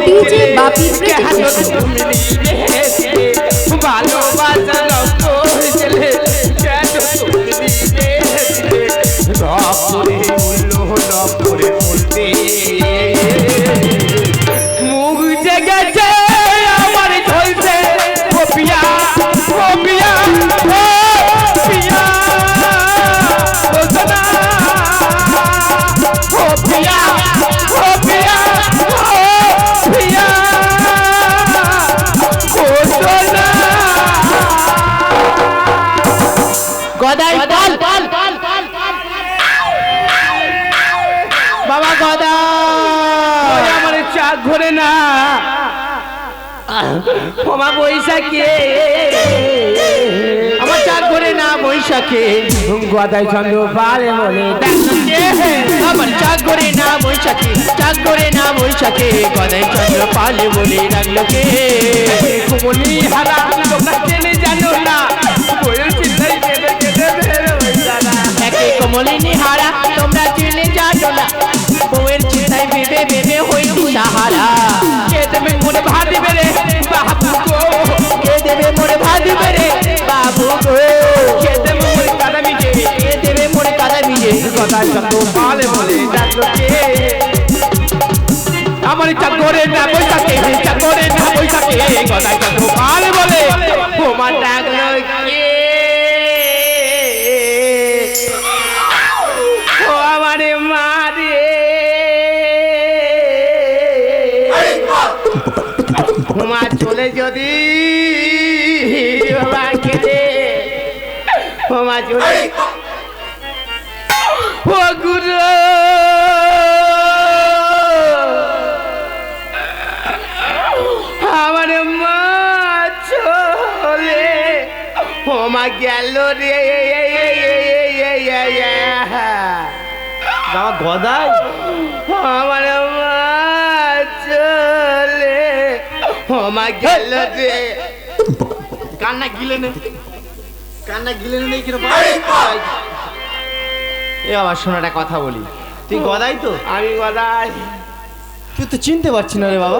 DJ বাপি কেন তুমি বৈশাখী। আমার চার করে না বৈশাখে। গদাই চন্দ্র পালে বলে আমার চাক করে না বৈশাখে। চাক করে না বৈশাখে, গদাই চন্দ্র পালে বলে ডাকলো কে? কুমলি হারা তোমরা জেনে না। কমলিনী হারা তোমরা চিনে জানো না। বউয়ের চিন্তায় ভেবে ভেবে হই সাহারা। দেবে মনে ভাবি বেড়ে মিজে গদাই চন্দ্র পালে বলে ডাকলো কে আমার চাকরে না বৈশাখে চাকরে না বৈশাখে গদাই চন্দ্র পালে বলে ওমা ডাকলো কে চলে যদি বাবা খেলে মা চলে আমার মা চলে। ও মা গেল রে। বাবা গদাই। আমার মা চলে। ও মা গেল রে। কান্না গিলে নে। কান্না গিলে নে নেই কীরকম এ বাবা একটা কথা বলি। তুই গদাই তো? আমি গদাই। তুই তো চিনতে পারছি না রে বাবা।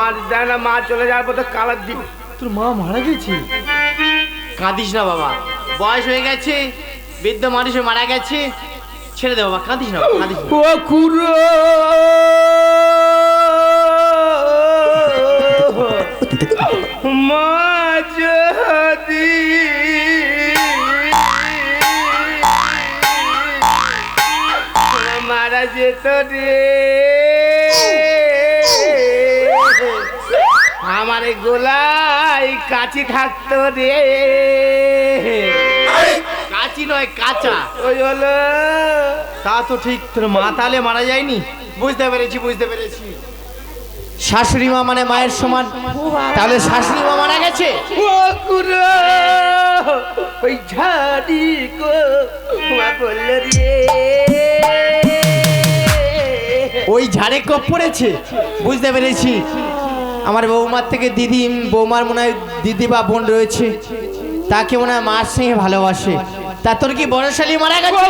আর জানে না মা চলে যাওয়ার পর তো কালার দিব তোর মা মারা গেছে? কাঁদিস না বাবা। বয়স হয়ে গেছে বৃদ্ধ মানুষ মারা গেছে। ছেড়ে দে বাবা কাঁদিস না বাবা, কাঁদিস না। ও কুরো রে আমার গোলাই কাছি থাকতো রে। কাঁচি নয় কাঁচা। ওই হলো। তা তো ঠিক তোর মা তাহলে মারা যায়নি? বুঝতে পেরেছি বুঝতে পেরেছি। শাশুড়ি মা মানে মায়ের সমান। তাহলে শাশুড়ি মা মারা গেছে? ওই ঝাড়ি মা বলল রে। ওই ঝাড়ে কপ পড়েছে। বুঝতে পেরেছি। আমার বৌমার থেকে দিদি বৌমার মনে হয় দিদি বা বোন রয়েছে। তাকে মনে হয় মার সঙ্গে ভালোবাসে। তা তোর কি বড়শালী মারা গেছে?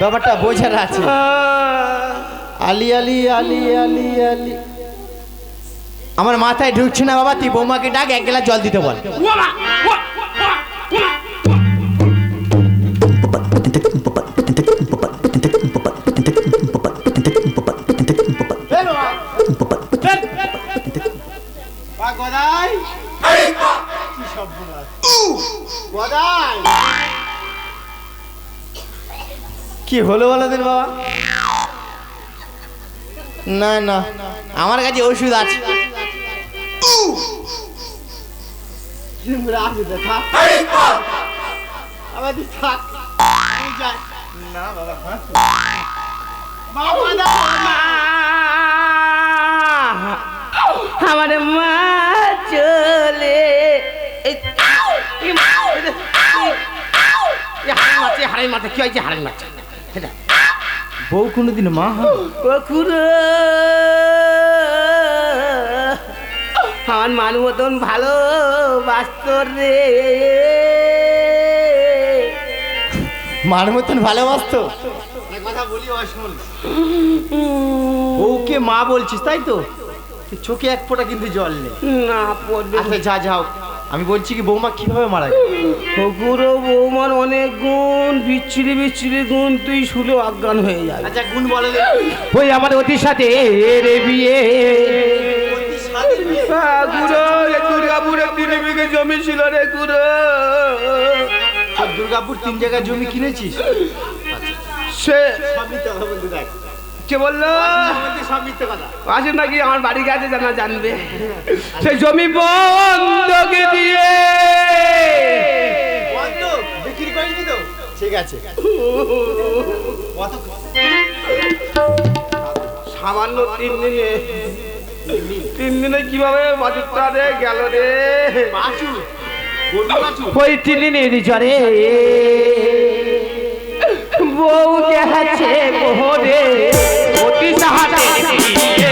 ব্যাপারটা বোঝার আছে। আলি আলি আলি আলি আলি। আমার মাথায় ঢুকছে না বাবা তুই বৌমাকে ডাক এক গ্লাস জল দিতে বল। কি হলো বলো দিন বাবা? না না আমার কাছে ওষুধ আছে। আবার তুই থাক না বাবা আমার মা চলে এই, এই মা, এই যে, এই, এই হাড়ের মাছে হাড়ের মাছে কি হয়েছে মাছে এটা বউ কোনোদিন মা হয় আমার মান মতন ভালো বাস্তর রে। মার মতন ভালোবাসতো কথা ওকে মা বলছিস তাই তো? চোখে এক ফোঁটা কিন্তু জল নেই। না পড়বে। আচ্ছা যা যাও। আমি বলছি কি বৌমা কীভাবে মারা গেল? পুরো বৌমার অনেক গুণ বিচ্ছিরি বিচ্ছিরি গুণ তুই শুলে অজ্ঞান হয়ে যাবে। আচ্ছা গুণ বলে ওই আমার অতির সাথে রে বিয়ে। জমি ছিল রে গুরু দুর্গাপুর তিন জায়গায় জমি কিনেছিস? সে কে বলল? আসে নাকি আমার বাড়ি কাছে জানা জানবে। সে জমি বন্ধকে দিয়ে। বিক্রি করিনি তো? ঠিক আছে। সামান্য তিন দিনে তিন দিনে কীভাবে বাজুরটা রে গেল রে? ওই তিন দিনে জ্বরে। বউ গেছে মোহরে। অতি সাহায্যে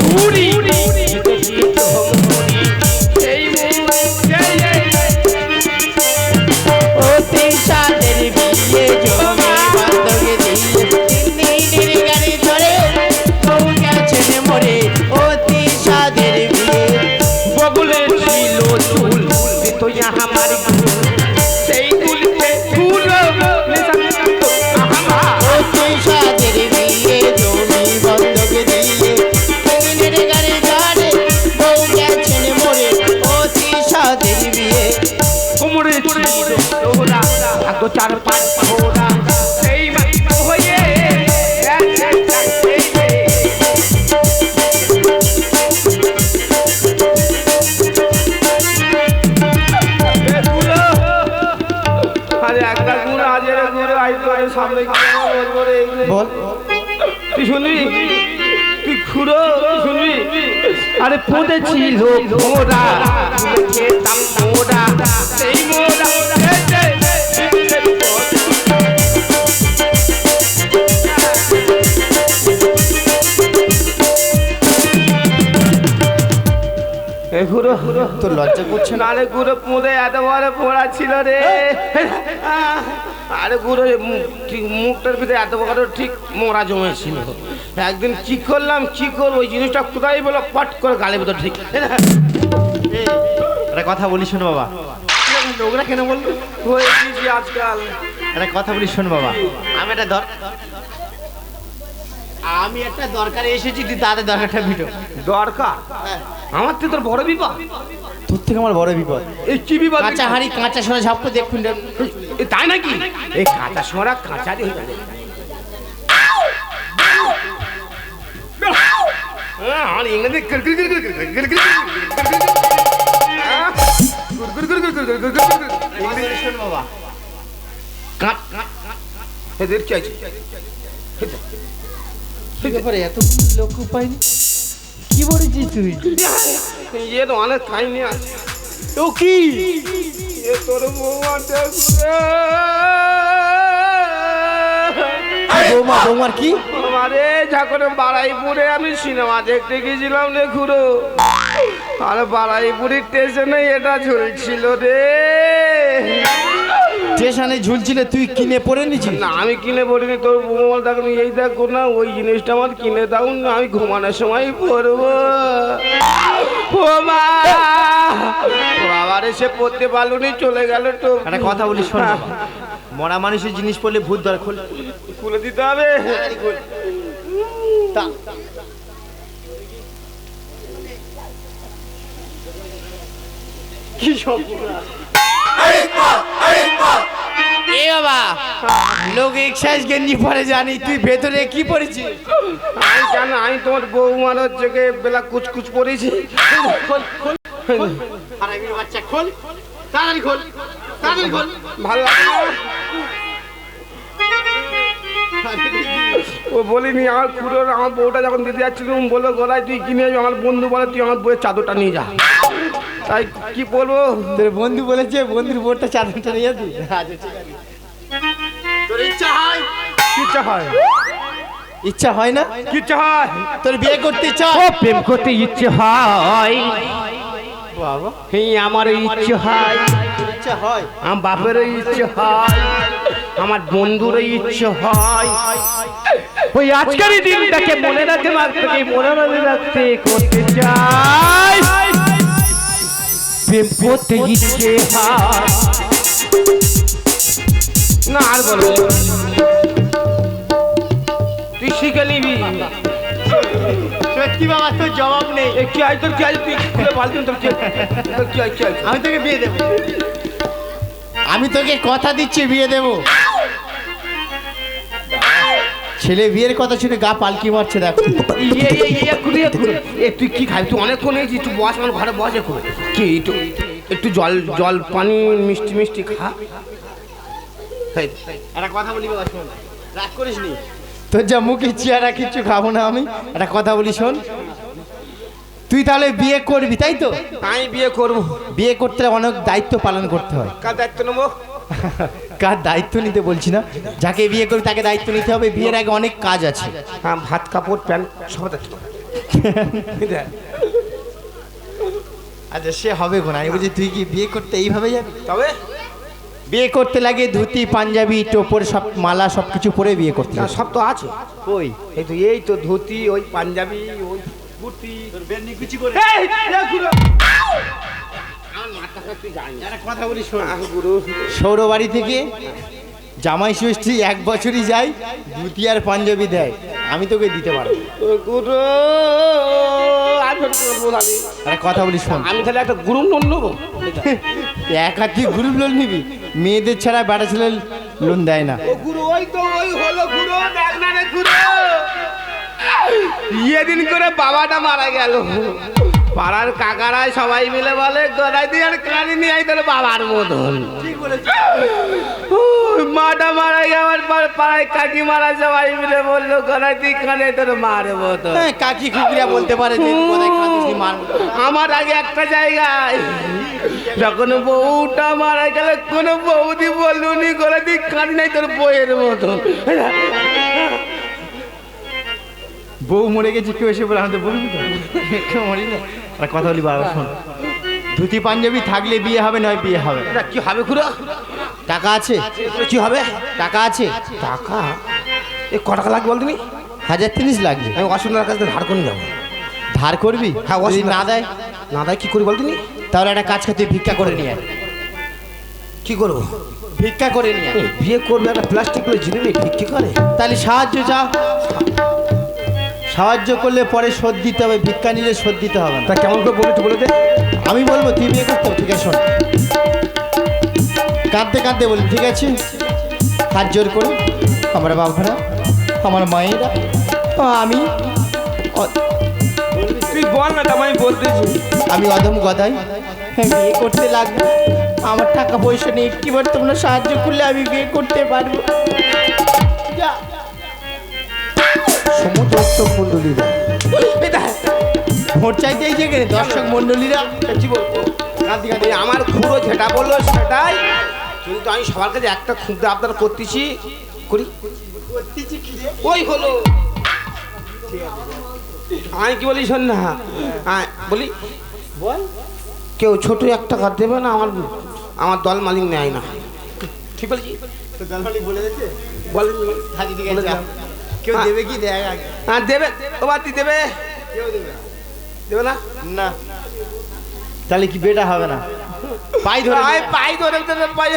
ஊடி তার পান পাহোরা সেই বাক্য হয়ে বল তুই শুনবি? তুই খুঁড়ো শুনবি? আরে পুঁতেছিল ঘোড়া খেতাম ঘোড়া সেই ঘোড়া ঘুরো তোর লজ্জা করছে না? আরে গুঁড়ো পুঁদে এত বড় পোড়া ছিল রে। আরে ঠিক মুখটার ভিতরে এত বড় ঠিক মোড়া জমেছিল। একদিন কি করলাম কি করব? ওই জিনিসটা কোথায় বলো? পট করে গালের ভিতর ঠিক একটা কথা বলি শোন বাবা। নোংরা কেন বলব আজকাল। একটা কথা বলি শোন বাবা। আমি একটা দর আমি একটা দরকারে এসেছি তুই তাদের দরকারটা মিটো দরকার আমার তো তোর বড় বিপদ তোর থেকে আমার বড় বিপদ এই কি বিপদ কাঁচা হাঁড়ি কাঁচা সোনা সব তো দেখুন তাই নাকি এই কাঁচা সোনা কাঁচা দিয়ে হয়ে আর ইংরেজি বাবা কাঁপ কি ব্যাপারে এত লক্ষ্য পাইনি কি বলেছিস তুই অনেক আছে ও কি এ তোর বৌমাটা ঘুরে বৌমা বৌমার কি আমারে যখন বারাইপুরে আমি সিনেমা দেখতে গেছিলাম রে ঘুরো আর বারাইপুরের স্টেশনে এটা ঝুলছিল রে স্টেশনে ঝুলছিলে তুই কিনে পরে নিছিস? না আমি কিনে পড়িনি তোর বৌমা দেখুন এই দেখো না ওই জিনিসটা আমার কিনে দাও না আমি ঘুমানোর সময় পরবো। মা! এসে পড়তে পারলুনি চলে গেল তো। একটা কথা বলি শোন মরা মানুষের জিনিস পড়লে ভূত ধর খোল। খুলে দিতে হবে। তা- কি সব এ বাবা লোক এক্সাইজ গেঞ্জি পরে জানি তুই ভেতরে কি পরেছিস? আমি কেন আমি তোমার বৌমার হচ্ছে গিয়ে বেলা কুচকুচ পড়েছি হারামির বাচ্চা খোল। তাড়াতাড়ি খোল তাড়াতাড়ি খোল। ভালো ও বলিনি আমার পুরো আমার বউটা যখন দিতে যাচ্ছিল বলল গলায় তুই কিনে আমার বন্ধু বলে তুই আমার বউয়ের চাদরটা নিয়ে যা। তাই কি বলব? তোর বন্ধু বলেছে বন্ধুর বোর্ডটা চাদরটা নিয়ে যাবি আচ্ছা ঠিক আছে। তোর ইচ্ছা হয়? কিচ্ছা হয়? ইচ্ছা হয় না? কিচ্ছা হয়? তোর বিয়ে করতে ইচ্ছা ও প্রেম করতে ইচ্ছে হয়। বাবা। আমার ইচ্ছে হয়। ইচ্ছা হয়? আমার বাপের ইচ্ছে হয়। আমার বন্ধুর ইচ্ছে হয়। ওই আজকের দিনটাকে মনে রাখতে রাখতে মনে রাখতে রাখতে করতে চাই। প্রেম করতে ইচ্ছে না আর বলো। তুই শিখে নিবি। সত্যি বাবা তোর জবাব নেই। এ কি আয় তোর কি আয় তুই তোর কি তোর কি আয় কি আয়? আমি তোকে বিয়ে দেবো। আমি তোকে কথা দিচ্ছি বিয়ে দেব। ছেলে বিয়ের কথা শুনে গা পালকি মারছে দেখো। ইয়ে ইয়ে ইয়ে এ তুই কি খাবি? তুই অনেকক্ষণ হয়েছিস তুই বস আমার ঘরে বসে এখন কি একটু একটু জল জল পানি মিষ্টি মিষ্টি খা। একটা কথা বলি বাবা শোন। রাগ করিস নি? তোর যা মুখে চেয়ারা কিচ্ছু খাব না আমি। একটা কথা বলি শোন। তুই তাহলে বিয়ে করবি তাই তো? আমি বিয়ে করব। বিয়ে করতে অনেক দায়িত্ব পালন করতে হয়। কার দায়িত্ব নেব? কার দায়িত্ব নিতে বলছি না? যাকে বিয়ে করবি তাকে দায়িত্ব নিতে হবে। বিয়ের আগে অনেক কাজ আছে। হ্যাঁ ভাত কাপড় প্যান্ট সব দায়িত্ব। আচ্ছা সে হবে কোন? আমি বলছি তুই কি বিয়ে করতে এইভাবে যাবি? তবে? বিয়ে করতে লাগে ধুতি পাঞ্জাবি টোপর সব মালা সব কিছু পরে বিয়ে করতে না সব তো আছে। ওই এই তো এই তো ধুতি ওই পাঞ্জাবি ওই কুর্তি। এই, এ গুরু। আমার মাথাটা তুই জানিস না। কথা বলি শোন আহ, গুরু সৌর বাড়ি থেকে জামাই ষষ্ঠী এক বছরই যায় ধুতি আর পাঞ্জাবি দেয়। আমি তোকে দিতে পারব কথা বলি শোন। আমি তাহলে একটা গুরু লোন নেব? এক হাত দিয়ে গ্রুপ লোন নিবি মেয়েদের ছাড়া বেটা ছেলে লোন দেয় না। ইয়ে দিন করে বাবাটা মারা গেল। পাড়ার কাকারা সবাই মিলে বলে গড়াই দিয়ে আর কানি নিয়ে আই তোর বাবার মতন। মাটা মারা গেল পাড়ায় কাকি মারা সবাই মিলে বলল গড়াই দিয়ে কানে তোর মার মতন। হ্যাঁ, কাকি খুকুরিয়া বলতে পারে তুই। আমার আগে একটা জায়গায় যখন বউটা মারা গেল কোন বৌদি বলল নি করে দি কাঁদি নাই তোর বইয়ের মতন। বউ মরে গেছে কেউ এসে বলে আমাদের বলবি তো? কেউ মরি না একটা কথা বলি বাবা শোন। ধুতি পাঞ্জাবি থাকলে বিয়ে হবে নয় বিয়ে হবে। না। কি হবে খুড়ো? টাকা আছে। কি হবে? টাকা আছে। টাকা? এ ক টাকা লাগবে বল তুমি? হাজার তিরিশ লাগবে। আমি অসুবিধার কাছে ধার করে যাব ধার করবি? হ্যাঁ, অসুবিধা- না দেয়? না দেয় কি করি বল তুমি? তাহলে একটা কাজ করতে ভিক্ষা করে নিয়ে। কি করব? ভিক্ষা করে নিয়ে বিয়ে করবে একটা প্লাস্টিক করে জিনিস ভিক্ষি করে? তাহলে সাহায্য চা সাহায্য করলে পরে শোধ দিতে হবে ভিক্ষা নিলে শোধ দিতে হবে না। তা কেমন করে বলে বলে দে। আমি বলব তুই বিয়ে করতে ঠিক আছে শোন। কাঁদতে কাঁদতে বলি ঠিক আছে? হাত জোর করে আমার বাবারা আমার মায়েরা আমি তুই বল না আমি বলতেছি আমি অদম গদাই। হ্যাঁ, বিয়ে করতে লাগবে। আমার টাকা পয়সা নেই একটিবার তোমরা সাহায্য করলে আমি বিয়ে করতে পারব? সমুদ্র মন্ডলীরা ভোট চাইতে এই যেখানে দর্শক মন্ডলীরা কি বলব? কাঁদি কাঁদি আমার খুঁড়ো যেটা বলল সেটাই। কিন্তু আমি সবার কাছে একটা খুঁজতে আবদার করতেছি করি। ওই হলো। আমি কি বলি শোন না? হ্যাঁ, বলি। বল। কেউ ছোট একটা কাজ দেবে না আমার আমার দল মালিক নেয় না। ঠিক বলছি বলে দিয়েছে? বলেন কেউ। দেবে কি? দেয় আগে। হ্যাঁ দেবে। ও বাতি দেবে। কেউ দেবে না। দেবে না? না। তাহলে কি বেটা হবে না? পাই ধরে আয়। পাই ধরে পাই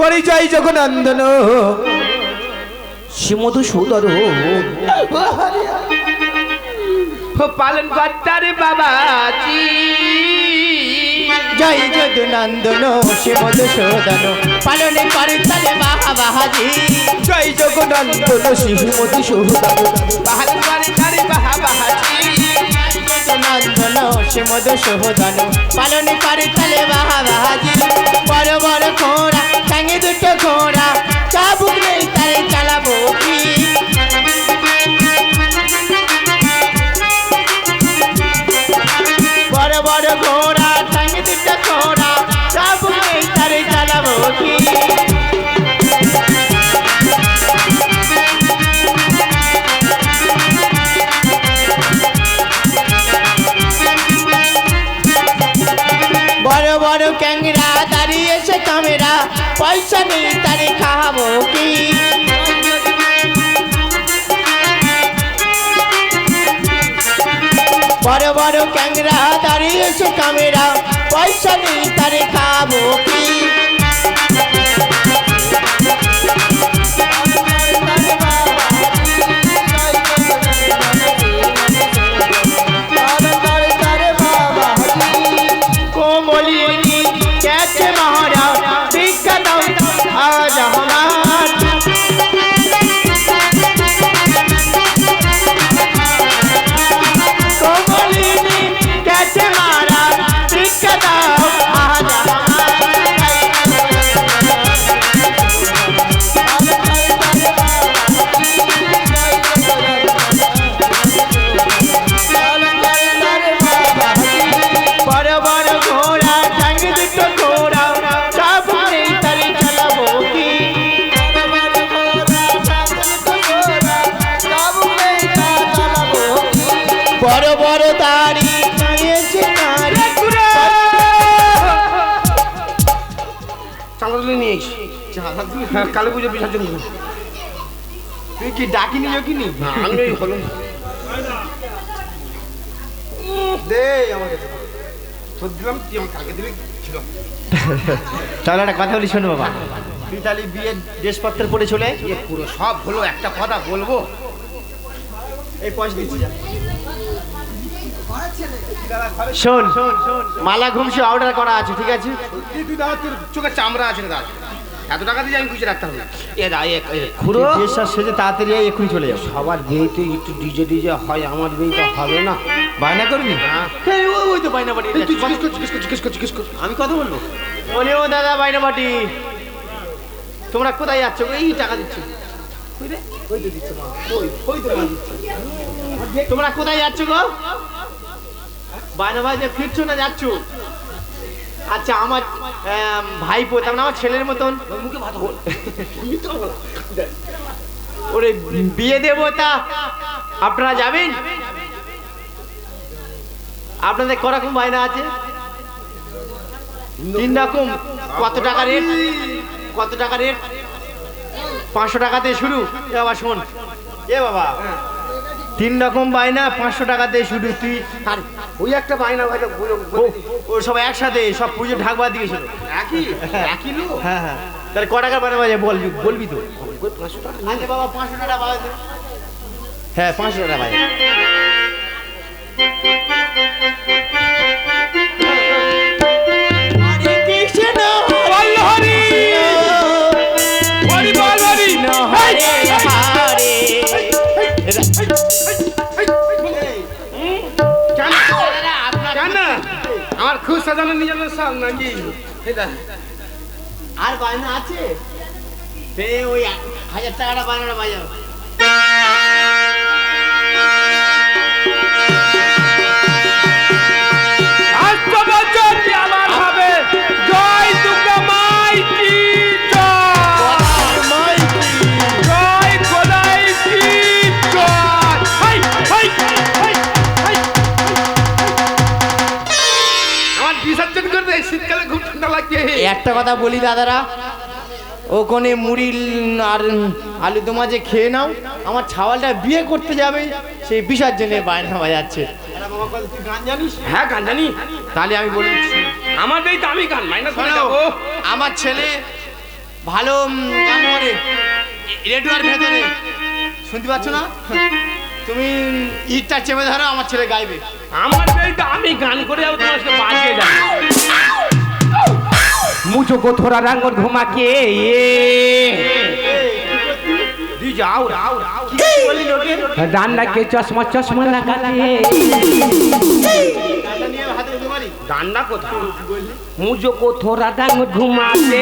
পরিচয় জগনন্দন শ্রীমধু সুদর পালন কর্তারে বাবাজি। জয় যদুনন্দন সে মধুসূদন পালনে করে তালে বাহা বাহাজি জয় জগন্নাথ শিশুমতি সহুদান পালন করে তালে বাহা বাহাজি পালনে করে তালে বাহা বাহাজি বড় বড় ঘোড়া সঙ্গে দুটো ঘোড়া চাবুক নেই তালে চালাবো কি? বড় বড় ঘোড়া সঙ্গে দুটো ঘোড়া বড় ক্যাংরা দাঁড়িয়েছে ক্যামেরা পয়সা নেই তারে খাব কি? বড় বড় ক্যাংরা দাঁড়িয়েছে ক্যামেরা পয়সা নেই তারে খাব কি? Thank you. হ্যাঁ কালী পুজো বিসর্জন। তুই কি ডাকি নিল কি নি আমি ওই দে আমাকে তোর দিলাম তুই আমার কালকে দিবি ছিল। তাহলে একটা কথা বলি শোনো বাবা। তুই তাহলে বিয়ের ড্রেসপত্র পরে চলে আয়। এ পুরো সব হলো একটা কথা বলব। এই পয়সা দিচ্ছি যা। শোন মালা ঘুমসি অর্ডার করা আছে ঠিক আছে? তুই দাদা তোর চোখে চামড়া আছে দাদা। এত টাকা দিয়ে আমি খুশি রাখতে হবে। এ দা এ খুড়ো? বিয়ের সেজে তাড়াতাড়ি এক্ষুনি চলে যাব সবার বিয়েতে একটু ডিজে ডিজে হয় আমার বিয়েতে হবে না। বায়না করবি? হ্যাঁ। ওই- ওই তো বায়না তুই জিজ্ঞেস কর জিজ্ঞেস কর আমি কথা বলব? বলে ও দাদা বাইরে বাটি। তোমরা কোথায় যাচ্ছ? এই টাকা দিচ্ছ। তোমরা কোথায় যাচ্ছ গো? বাইনা ভাই যে ফিরছো না যাচ্ছ? আচ্ছা আমার আম, ভাইপো তার মানে আমার ছেলের মতন। ওরে বিয়ে দেবো তা আপনারা যাবেন? আপনাদের করকম বায়না আছে? তিন রকম। কত টাকা রেট? কত টাকা রেট? পাঁচশো টাকাতে শুরু। এ বাবা শোন। এ বাবা তিন রকম বায়না পাঁচশো টাকাতে শুধু তুই আর ওই একটা বায়না ভাইটা ও সব একসাথে সব পুজো ঢাকবার দিয়েছিল। একই? একই লোক? হ্যাঁ হ্যাঁ। তাহলে ক টাকা বায়না বাজে বলবি বলবি তো? পাঁচশো টাকা। আচ্ছা বাবা পাঁচশো টাকা বাজে হ্যাঁ পাঁচশো টাকা বাজে খুব সাজানো নিয়ে যাবে সব নাকি? আর বায়না আছে? সে ওই হাজার টাকাটা বায়নাটা বাজাও। একটা কথা বলি দাদারা ওখানে মুড়ি আর আলু তোমা যে খেয়ে নাও আমার ছাওয়ালটা বিয়ে করতে যাবে সেই বিসর্জনে বায়না বাজাচ্ছে। হ্যাঁ গান জানি তাহলে আমি বলি আমার এই দামি গান আমার ছেলে ভালো গান করে রেডিওর ভেতরে। শুনতে পাচ্ছ না? তুমি ইটটা চেপে ধরো আমার ছেলে গাইবে। আমার দামি গান করে যাব তোমার সাথে বাজিয়ে যাব मुझको थोड़ा रंग और घुमा के ये যাও রাও डांडा के चश्मा चश्मा लगा के ডান্ডা কোথায় मुझको थोड़ा रंग घुमा के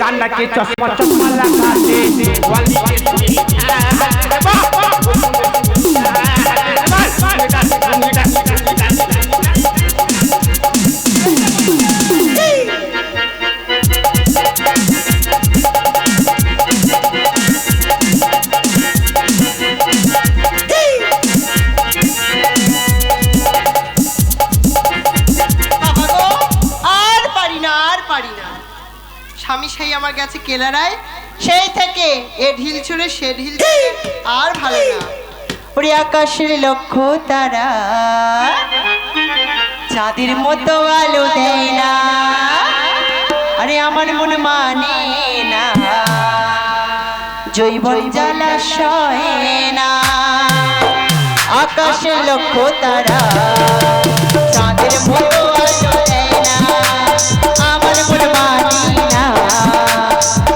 डांडा के चश्मा चश्मा लगा के वाली के বাবা কেলারায় সেই থেকে এ ঢিল ছুড়ে সে ঢিল আর ভালো না। ওরে আকাশের লক্ষ্য তারা চাঁদের মতো আলো দেয় না। আরে আমার মন মানে না। জৈবন জলাশয় না। আকাশের লক্ষ্য তারা আমার মন মানি না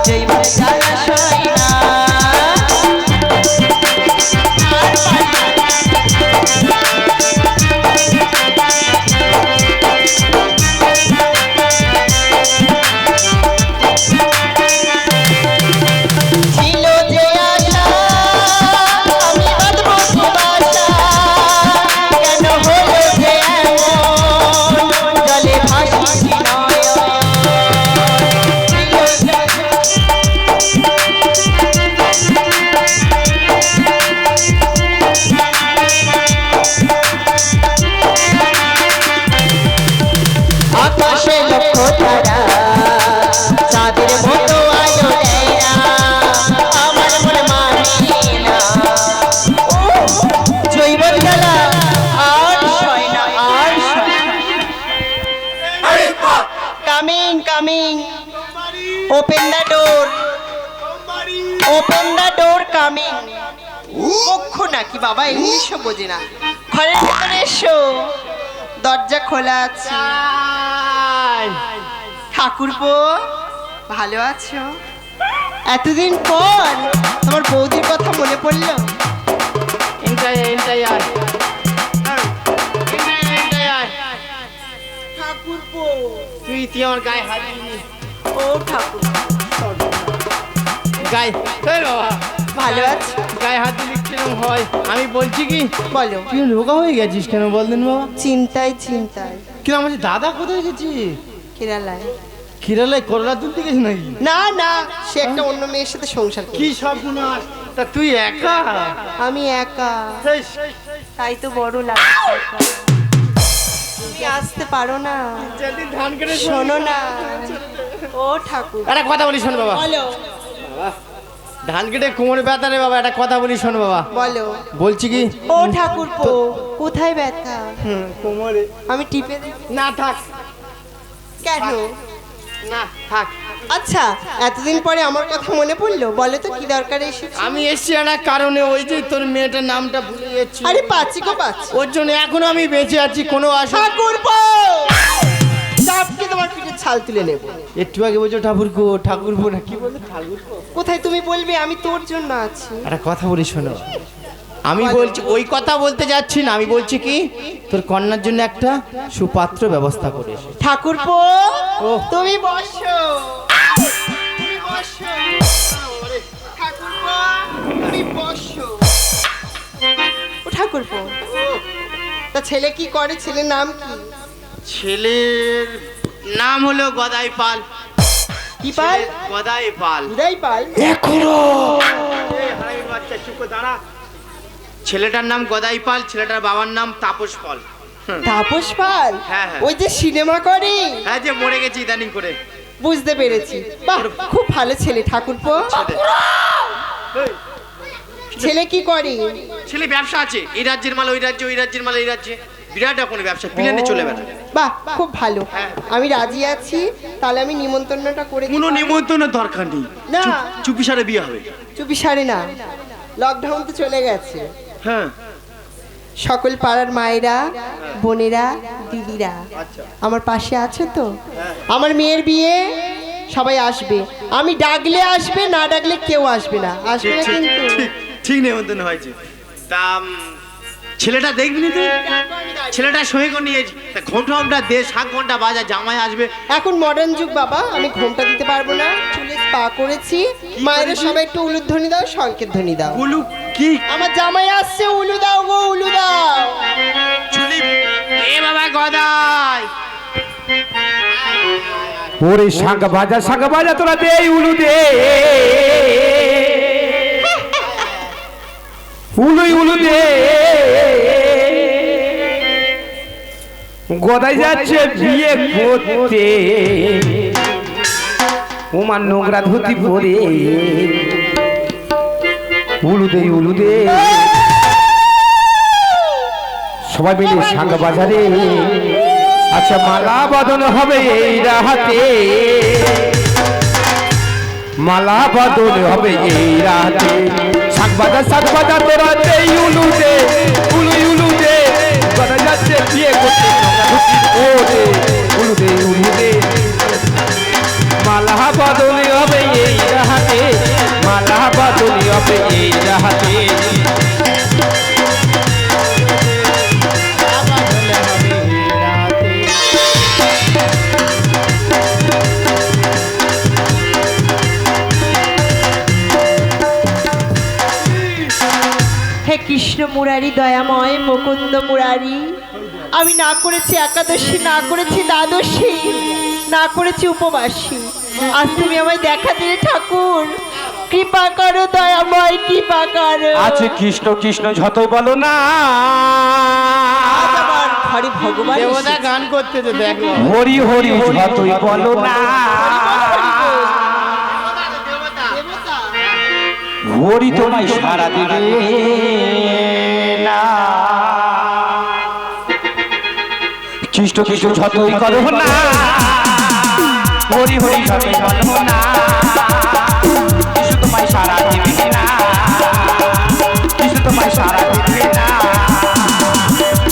জৈবন জলাশয় না আর আছে। ঠাকুরপো ভালো আছো? এতদিন পর তোমার বৌদির কথা মনে পড়ল। ঠাকুরপো। তুই তুই আমার গায়ে হাত ও ঠাকুর গায়ে বাবা। ভালো আছো? গায়ে হাত দিলে কিরম হয়? আমি বলছি কি? বলো। তুই রোগা হয়ে গেছিস কেন? বলতেন বাবা। চিন্তায় চিন্তায়। কিরম বলছি দাদা কোথায় গেছি? কেরালায়। খিরালায় করলা তুলতে গেছিস নাকি? না না সে একটা অন্য মেয়ের সাথে সংসার করে কি সব গুণার তা তুই একা? আমি একা। তাই তো বড় লাগছে। একা। তুমি আসতে পারো না। শোনো না। ও ঠাকুর। একটা কথা বলি শোন বাবা। বলো। ধান কেটে কোমরে ব্যথা রে বাবা একটা কথা বলি শোন বাবা। বলো। বলছি কি? ও ঠাকুর কোথায় ব্যথা? কোমরে। আমি টিপে না থাক। কেন? না থাক। আচ্ছা এতদিন পরে আমার কথা মনে পড়ল? বলো তো কি দরকার এসেছে? আমি এসছি একটা কারণে ওই যে তোর মেয়েটার নামটা ভুলে যাচ্ছি। আরে পাচ্ছি গো পাচ্ছি। ওর জন্য এখনও আমি বেঁচে আছি কোনো আশা ঠাকুর ছাল তুলে নেব। একটু আগে বলছো ঠাকুর গো ঠাকুর গো না কি বলছো ঠাকুর গো? কোথায় তুমি বলবে? আমি তোর জন্য আছি। একটা কথা বলি শোনো। আমি বলছি ওই কথা বলতে যাচ্ছি না আমি বলছি কি? তোর কন্যার জন্য একটা সুপাত্র ব্যবস্থা করে ঠাকুর পো ওহ। তুমি বসো। তুমি বসো। ঠাকুরপো, তুমি বসো। ঠাকুরপো। তা ছেলে কি করে? ছেলের নাম কি? ছেলের নাম হলো গদাই পাল। কি পাল? গদাই পাল। হৃদয় পাল? ছেলেটার নাম গদাই পাল ছেলেটার বাবার নাম তাপস পাল। তাপস পাল? হ্যাঁ, হ্যাঁ। ওই যে সিনেমা করে? হ্যাঁ যে মরে গেছে ইদানিং করে। বুঝতে পেরেছি। বাহ খুব ভালো ছেলে ঠাকুরপো। ছেলে। কি করে? ছেলে ব্যবসা আছে। এই রাজ্যের মাল ওই রাজ্যে ওই রাজ্যের মাল এই রাজ্যে। বিরাট এখন ব্যবসা প্লেনে চলে বেড়ায়। বাহ খুব ভালো। হ্যাঁ। আমি রাজি আছি তাহলে আমি নিমন্ত্রণটা করে কোনো নিমন্ত্রণের দরকার নেই। না। চুপি সারে বিয়ে হবে। চুপি সারে না। লকডাউন তো চলে গেছে। হ্যাঁ। সকল পাড়ার মায়েরা বোনেরা দিদিরা আচ্ছা। আমার পাশে আছে তো? আমার মেয়ের বিয়ে সবাই আসবে। আমি ডাকলে আসবে না ডাকলে কেউ আসবে না। আসবে না কিন্তু। ঠিক নেমন্তন্ন হয়েছে। তা ছেলেটা দেখবি নি তুই? ছেলেটা সঙ্গে করে নিয়েছি তা ঘণ্টা ঘণ্টা দে সাত ঘণ্টা বাজা জামাই আসবে। এখন মডার্ন যুগ বাবা আমি ঘোমটা দিতে পারব না। চুলে স্পা করেছি। মায়ের? সবাই একটু উলুর ধ্বনি দাও সংকেত ধ্বনি দাও। গুলু কি? আমার জামাই আসছে উলু দাও গো উলু দাও। চুলি এ বাবা গদাই। ওরে শাঁখ বাজা শাঁখ বাজা তোরা দে উলু দে। উলুই উলু দে গদাই যাচ্ছে বিয়ে করতে। ওমার নোংরা ধুতি পরে। উলু দে সবাই মিলে শাঁখ বাজারে। আচ্ছা মালা বদল হবে এই রাহাতে। মালা বদল হবে এই রাতে শাক বাজার, সাত বাজার তোরা দেই উলু দে উলু উলু দে কথা যাচ্ছে বিয়ে করতে ও দে উলু দে উলু দে মালা বদল মুরারি আমি না করেছি একাদশী না করেছি দ্বাদশী না করেছি উপবাসী আজ তুমি আমায় দেখা দিলে ঠাকুর কৃপা করো দয়াময় কৃপা করো আছে কৃষ্ণ কৃষ্ণ যতই বলো না আজ ভগবান দেবতা গান করতে তো দেখো হরি হরি যতই বলো না হরি তোমায় সারা দেবে না কৃষ্ণ কৃষ্ণ যতই করো না হরি হরি যতই বলো না কৃষ্ণ তোমায় সারা দেবে না কৃষ্ণ তোমায় সারা দেবে না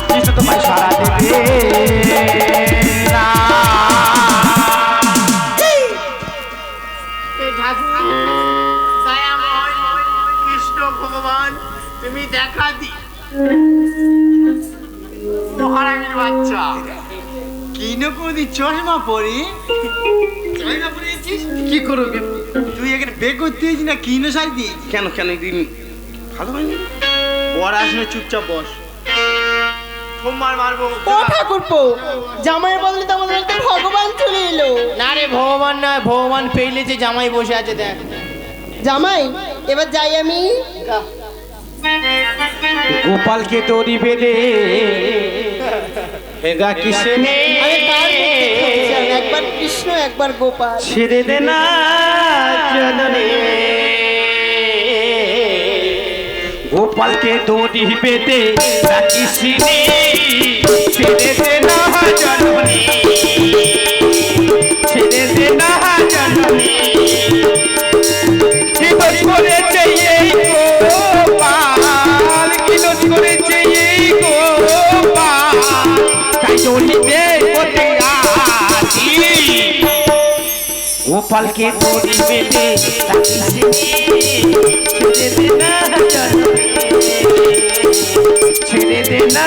কৃষ্ণ তোমায় সারা দেবে না কৃষ্ণ ভগবান তুমি দেখা দি। মহারানীর বাচ্চা চশমা পরি। চশমা পরিয়েছিস? কি করবি তুই এখানে বে করতে হয়েছিস না কিনো সাই দিয়েছিস? কেন কেন দিন ভালো হয়নি? আসলে চুপচাপ বস। সোমবার মারবো। ও ঠাকুরপো জামাইয়ের বদলে তো আমাদের বাড়িতে ভগবান চলে এলো। না রে ভগবান নয় ভগবান পেইলে যে জামাই বসে আছে দেখ। জামাই এবার যাই আমি। গোপালকে তরি বেঁধে হেগা কিসে একবার কৃষ্ণ, একবার গোপাল। ছেড়ে দে না গোপালকে দড়ি বেঁধে রাখিসি। ছেড়ে দে না ছেড়ে দে না জননী। কি দোষ গোপালকে বেঁধে রাখিসি ছেড়ে দে না ছেড়ে দে না।